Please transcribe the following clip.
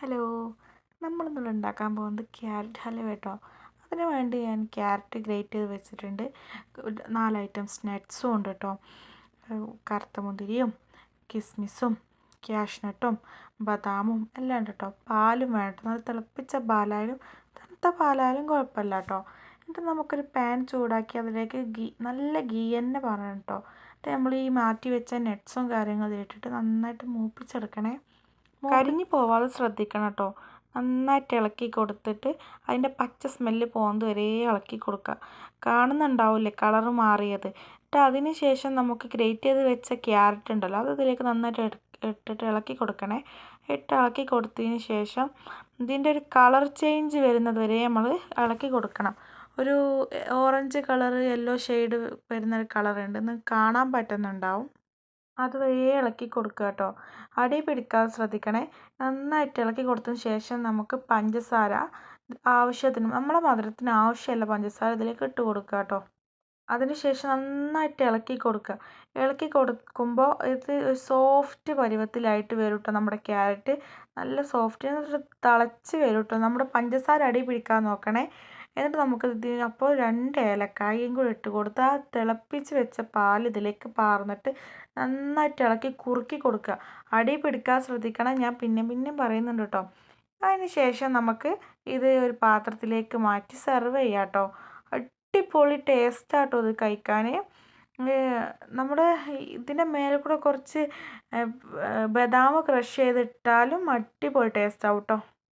Hello നമ്മളിന്നിവിടെ ഉണ്ടാക്കാൻ പോകുന്നത് carrot hello കേട്ടോ. അതിന് വേണ്ടി ഞാൻ ക്യാരറ്റ് ഗ്രേറ്റ് ചെയ്ത് വെച്ചിട്ടുണ്ട്. നാല് ഐറ്റംസ് നട്ട്സും ഉണ്ട് കേട്ടോ. കറുത്ത മുന്തിരിയും കിസ്മിസും ക്യാഷ്നട്ടും ബദാമും എല്ലാം ഉണ്ട് കേട്ടോ. പാലും വേണം നല്ല തിളപ്പിച്ച പാലായാലും തണുത്ത പാലായാലും കുഴപ്പമില്ല കേട്ടോ. എന്നിട്ട് നമുക്കൊരു പാൻ ചൂടാക്കി അതിലേക്ക് ഗീ നല്ല ഗീ തന്നെ പറയണം കേട്ടോ. നമ്മൾ ഈ മാറ്റി വെച്ച നട്ട്സും കാര്യങ്ങളും ഇട്ടിട്ട് നന്നായിട്ട് മൂപ്പിച്ചെടുക്കണേ. കരിഞ്ഞു പോവാതെ ശ്രദ്ധിക്കണം കേട്ടോ. നന്നായിട്ട് ഇളക്കി കൊടുത്തിട്ട് അതിന്റെ പച്ച സ്മെല്ല് പോകുന്നത് വരെ ഇളക്കി കൊടുക്കുക. കാണുന്നുണ്ടാവില്ലേ കളർ മാറിയത്? എന്നിട്ട് അതിന് ശേഷം നമുക്ക് ഗ്രേറ്റ് ചെയ്ത് വെച്ച ക്യാരറ്റ് ഉണ്ടല്ലോ അത് ഇതിലേക്ക് നന്നായിട്ട് ഇട്ടിട്ട് ഇളക്കി കൊടുക്കണേ. ഇട്ട് ഇളക്കി കൊടുത്തതിന് ശേഷം ഇതിന്റെ ഒരു കളർ ചേഞ്ച് വരുന്നത് വരെ നമ്മൾ ഇളക്കി കൊടുക്കണം. ഒരു ഓറഞ്ച് കളർ യെല്ലോ ഷെയ്ഡ് വരുന്ന ഒരു കളറുണ്ട്. നിങ്ങൾക്ക് കാണാൻ പറ്റുന്നുണ്ടാവും. അതുവരെ ഇളക്കി കൊടുക്കുക കേട്ടോ. അടി പിടിക്കാതെ ശ്രദ്ധിക്കണേ. നന്നായിട്ട് ഇളക്കി കൊടുത്തതിന് ശേഷം നമുക്ക് പഞ്ചസാര ആവശ്യത്തിന് നമ്മളെ മധുരത്തിന് ആവശ്യമുള്ള പഞ്ചസാര ഇതിലേക്ക് ഇട്ട് കൊടുക്കുക കേട്ടോ. അതിനുശേഷം നന്നായിട്ട് ഇളക്കി കൊടുക്കുക. ഇളക്കി കൊടുക്കുമ്പോൾ ഇത് സോഫ്റ്റ് പരുവത്തിലായിട്ട് വരും കേട്ടോ നമ്മുടെ ക്യാരറ്റ്. നല്ല സോഫ്റ്റ് തിളച്ച് വരും കേട്ടോ. നമ്മുടെ പഞ്ചസാര അടി പിടിക്കാൻ നോക്കണേ. എന്നിട്ട് നമുക്ക് ഇതിനപ്പോൾ രണ്ട് ഏലക്കായും കൂടി ഇട്ട് കൊടുത്ത് ആ തിളപ്പിച്ച് വെച്ച പാൽ ഇതിലേക്ക് പാർന്നിട്ട് നന്നായിട്ട് ഇളക്കി കുറുക്കി കൊടുക്കുക. അടി പിടിക്കാൻ ശ്രദ്ധിക്കണം. ഞാൻ പിന്നെ പിന്നെ പറയുന്നുണ്ട് കേട്ടോ. അതിന് ശേഷം നമുക്ക് ഇത് ഒരു പാത്രത്തിലേക്ക് മാറ്റി സെർവ് ചെയ്യാം കേട്ടോ. അടിപൊളി ടേസ്റ്റാട്ടോ ഇത് കഴിക്കാൻ. നമ്മുടെ ഇതിന്റെ മേലെ കൂടെ കുറച്ച് ബദാം ക്രഷ് ചെയ്തിട്ടാലും അടിപൊളി ടേസ്റ്റ് ആവും കേട്ടോ.